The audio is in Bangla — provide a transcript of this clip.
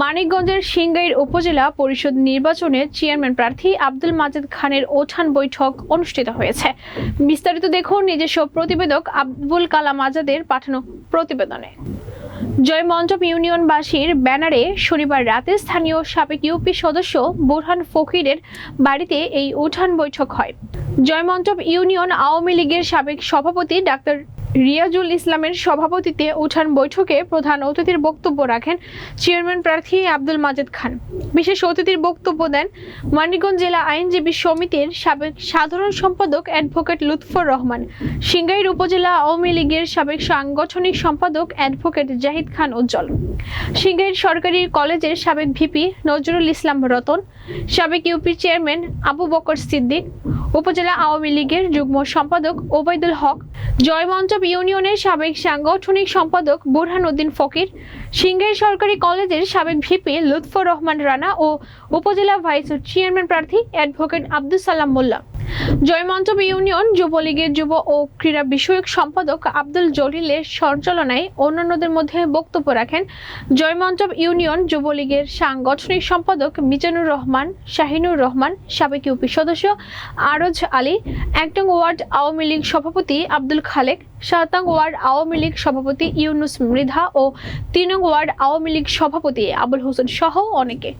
মানিকগঞ্জের সিংগাইর উপজেলা পরিষদ নির্বাচনে চেয়ারম্যান প্রার্থী আব্দুল মাজেদ খানের ওঠান বৈঠক অনুষ্ঠিত হয়েছে। বিস্তারিত দেখুন নিজস্ব প্রতিবেদক আব্দুল কালাম আজাদের পাঠানো প্রতিবেদনে। জয় মঞ্চপ ইউনিয়নবাসীর ব্যানারে শনিবার রাতে স্থানীয় সাবেক ইউপি সদস্য বুরহান ফকিরের বাড়িতে এই উঠান বৈঠক হয়। জয় মঞ্চপ ইউনিয়ন আওয়ামী লীগের সাবেক সভাপতি ডাক্তার রিয়াজুল ইসলামের সভাপতিত্বে উঠান বৈঠকে প্রধান অতিথির বক্তব্য রাখেন চেয়ারম্যান প্রার্থী আব্দুল মাজেদ খান। বিশেষ অতিথির বক্তব্য দেন মানিকগঞ্জ জেলা আইনজীবী সমিতির সাবেক সাধারণ সম্পাদক অ্যাডভোকেট লুৎফর রহমান। সিংগাইর উপজেলা আওয়ামী লীগের সাবেক সাংগঠনিক সম্পাদক অ্যাডভোকেট জাহিদ খান উজ্জ্বল। সিংগাইর সরকারি কলেজের সাবেক ভিপি নজরুল ইসলাম রতন, সাবেক ইউপি চেয়ারম্যান আবু বকর সিদ্দিক, উপজেলা আওয়ামী লীগের যুগ্ম সম্পাদক ওবায়দুল হক জয়মঞ্চপ ইউনিয়নের সাবেক সাংগঠনিক সম্পাদক বুরহান উদ্দিন ফকির সিংহের সরকারি কলেজের সাবেক ভিপি লুৎফর রহমান রানা ও উপজেলা ভাইস চেয়ারম্যান প্রার্থী অ্যাডভোকেট আব্দুল সালাম মোল্লা। জয়মঞ্চপ ইউনিয়ন যুবলীগের যুব ও ক্রীড়া বিষয়ক সম্পাদক আব্দুল জলিলের সঞ্চালনায় অন্যান্যদের মধ্যে বক্তব্য রাখেন জয়মঞ্চপ ইউনিয়ন যুবলীগের সাংগঠনিক সম্পাদক মিজানুর রহমান, শাহিনুর রহমান, সাবেক ইউপি সদস্য আরজ আলী একটং ওয়ার্ড আওয়ামী লীগ সভাপতি আব্দুল খালেক, সাতাং ওয়ার্ড আওয়ামী লীগ সভাপতি ইউনুস মৃধা ও তিনং ওয়ার্ড আওয়ামী লীগ সভাপতি আবুল হোসেন সহ অনেকে।